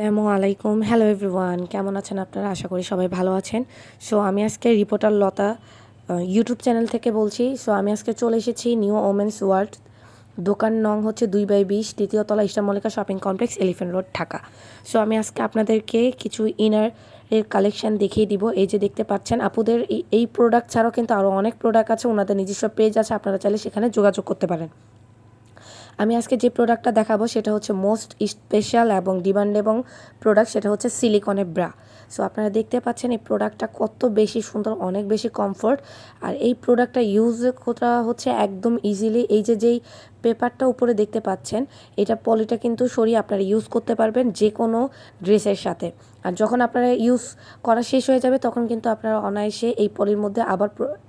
আসসালামু আলাইকুম। Hello everyone কেমন আছেন আপনারা? আশা করি সবাই ভালো আছেন। সো আমি আজকে রিপোর্টার লতা ইউটিউব চ্যানেল থেকে বলছি। সো আমি আজকে চলে এসেছি নিউ ওমেন্স ওয়ার্ল্ড দোকান নং হচ্ছে দুই বাই বিশ তৃতীয় তলা Eastern Mallika shopping complex Elephant Road Dhaka. So আমি আজকে আপনাদেরকে কিছু ইনার এর কালেকশন দেখিয়ে দিব। এই যে দেখতে পাচ্ছেন, আপুদের এই প্রোডাক্ট ছাড়াও কিন্তু আরও অনেক প্রোডাক্ট আছে। ওনাদের নিজস্ব পেজ আছে, আপনারা চাইলে সেখানে যোগাযোগ করতে পারেন। আমি আজকে যে প্রোডাক্টটা দেখাবো সেটা হচ্ছে মোস্ট স্পেশাল এবং ডিমান্ড এবং প্রোডাক্ট সেটা হচ্ছে সিলিকনের ব্রা সো আপনারা দেখতে পাচ্ছেন এই প্রোডাক্টটা কত বেশি সুন্দর, অনেক বেশি কমফোর্ট আর এই প্রোডাক্টটা ইউজ করা হচ্ছে একদম ইজিলি এই যে, যেই পেপারটা উপরে দেখতে পাচ্ছেন, এটা পলিটা কিন্তু সরিয়ে আপনারা ইউজ করতে পারবেন যে কোনো ড্রেসের সাথে। আর যখন আপনারা ইউজ করা শেষ হয়ে যাবে, তখন কিন্তু আপনারা অনায়াসে এই পলির মধ্যে আবার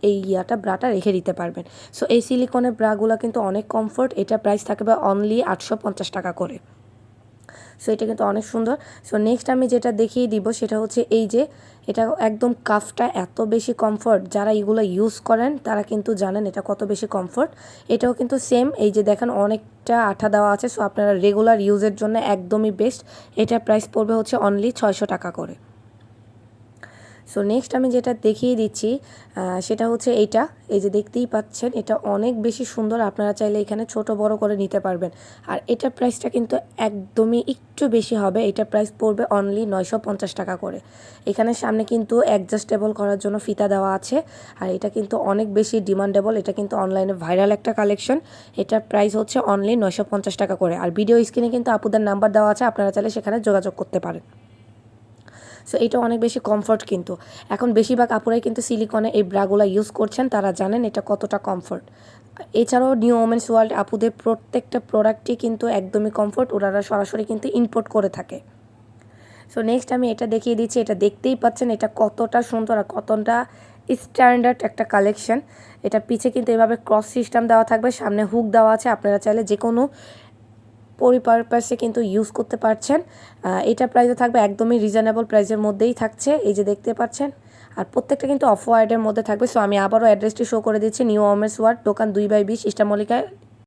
এই ইয়াটা, ব্রাটা রেখে দিতে পারবেন। সো এই সিলিকনের ব্রাগুলো কিন্তু অনেক কমফোর্ট এটা প্রাইস থাকবে অনলি আটশো পঞ্চাশ টাকা করে। সো এটা কিন্তু অনেক সুন্দর। সো নেক্সট আমি যেটা দেখিয়ে দিব সেটা হচ্ছে এই যে, এটা একদম কাফটা এত বেশি কমফোর্ট যারা এগুলো ইউজ করেন, তারা কিন্তু জানেন এটা কত বেশি কমফোর্ট এটাও কিন্তু সেম এই যে দেখেন অনেকটা আঠা দেওয়া আছে। সো আপনারা রেগুলার ইউজের জন্য একদমই বেস্ট এটা প্রাইস পড়বে হচ্ছে অনলি ছয়শো টাকা করে। সো নেক্সট আমি যেটা দেখিয়ে দিচ্ছি সেটা হচ্ছে এইটা। এই যে দেখতেই পাচ্ছেন, এটা অনেক বেশি সুন্দর। আপনারা চাইলে এখানে ছোট বড় করে নিতে পারবেন। আর এটার প্রাইসটা কিন্তু একদমই একটু বেশি হবে। এটা প্রাইস পড়বে অনলি নয়শো পঞ্চাশ টাকা করে। এখানে সামনে কিন্তু অ্যাডজাস্টেবল করার জন্য ফিতা দেওয়া আছে। আর এটা কিন্তু অনেক বেশি ডিমান্ডেবল এটা কিন্তু অনলাইনে ভাইরাল একটা কালেকশন এটার প্রাইস হচ্ছে অনলি নয়শো পঞ্চাশ টাকা করে। আর ভিডিও স্ক্রিনে কিন্তু আপুদের নাম্বার দেওয়া আছে। আপনারা চাইলে সেখানে যোগাযোগ করতে পারেন। সো এটা অনেক বেশি কমফর্ট কিন্তু। এখন বেশিরভাগ আপুরাই কিন্তু সিলিকনে এই ব্রাগুলা ইউজ করছেন, তারা জানেন এটা কতটা কমফর্ট এছাড়াও নিউ ওমেন্স ওয়ার্ল্ড আপুদের প্রত্যেকটা প্রোডাক্টই কিন্তু একদমই কমফর্ট ওনারা সরাসরি কিন্তু ইম্পোর্ট করে থাকে। সো নেক্সট আমি এটা দেখিয়ে দিচ্ছি, এটা দেখতেই পাচ্ছেন এটা কতটা সুন্দর আর কতটা স্ট্যান্ডার্ড একটা কালেকশন এটা পিছে কিন্তু এভাবে ক্রস সিস্টেম দেওয়া থাকবে, সামনে হুক দেওয়া আছে, আপনারা চাইলে যে কোনো পরিপারপাসে কিন্তু ইউজ করতে পারছেন। এটা প্রাইসে থাকবে একদমই রিজনেবল প্রাইসের মধ্যেই থাকছে, এই যে দেখতে পাচ্ছেন। আর প্রত্যেকটা কিন্তু অফ ওয়ার্ডের মধ্যে থাকবে। সো আমি আবারও অ্যাড্রেসটি শো করে দিচ্ছি নিউ ওমেন্স ওয়ার্ড দোকান দুই বাই বিশ ইস্টামলিকা